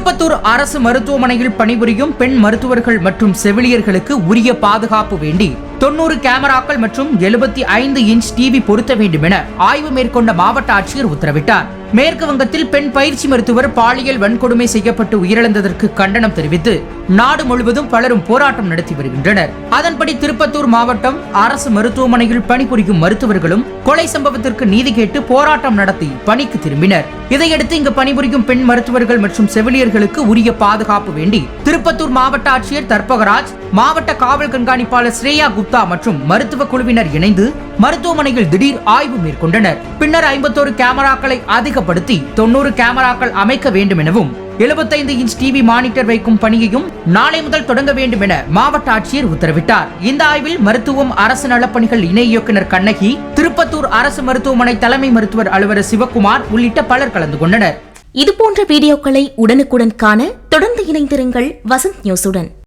திருப்பத்தூர் அரசு மருத்துவமனையில் பணிபுரியும் பெண் மருத்துவர்கள் மற்றும் செவிலியர்களுக்கு உரிய பாதுகாப்பு வேண்டி தொண்ணூறு கேமராக்கள் மற்றும் எழுபத்தி ஐந்து இன்ச் டிவி பொருத்த வேண்டும் என ஆய்வு மேற்கொண்ட மாவட்ட ஆட்சியர் உத்தரவிட்டார். மேற்கு வங்கத்தில் பெண் பயிற்சி மருத்துவர் பாலியல் வன்கொடுமை செய்யப்பட்டு உயிரிழந்ததற்கு கண்டனம் தெரிவித்து நாடு முழுவதும் பலரும் போராட்டம் நடத்தி வருகின்றனர். அதன்படி திருப்பத்தூர் மாவட்டம் அரசு மருத்துவமனையில் பணிபுரியும் மருத்துவர்களும் கொலை சம்பவத்திற்கு நீதி கேட்டு போராட்டம் நடத்தி பணிக்கு திரும்பினர். இதையடுத்து இங்கு பணிபுரியும் பெண் மருத்துவர்கள் மற்றும் செவிலியர்களுக்கு உரிய பாதுகாப்பு வேண்டி திருப்பத்தூர் மாவட்ட ஆட்சியர் தர்பகராஜ் மாவட்ட காவல் கண்காணிப்பாளர் ஸ்ரேயா குப்தா மற்றும் மருத்துவ குழுவினர் இணைந்து மருத்துவமனையில் திடீர் ஆய்வு மேற்கொண்டனர். பின்னர் ஐம்பத்தோரு கேமராக்களை அதிகப்படுத்தி தொண்ணூறு கேமராக்கள் அமைக்க வேண்டும் எனவும் 75 இன்ச் டிவி மானிட்டர் வைக்கும் பணியையும் நாளை முதல் தொடங்க வேண்டும் என மாவட்ட ஆட்சியர் உத்தரவிட்டார். இந்த ஆய்வில் மருத்துவம் அரசு நலப்பணிகள் இணை இயக்குனர் கண்ணகி திருப்பத்தூர் அரசு மருத்துவமனை தலைமை மருத்துவர் அலுவலர் சிவக்குமார் உள்ளிட்ட பலர் கலந்து கொண்டனர். இது போன்ற வீடியோக்களை உடனுக்குடன் காண தொடர்ந்து இணைந்திருங்கள் வசந்த் நியூஸுடன்.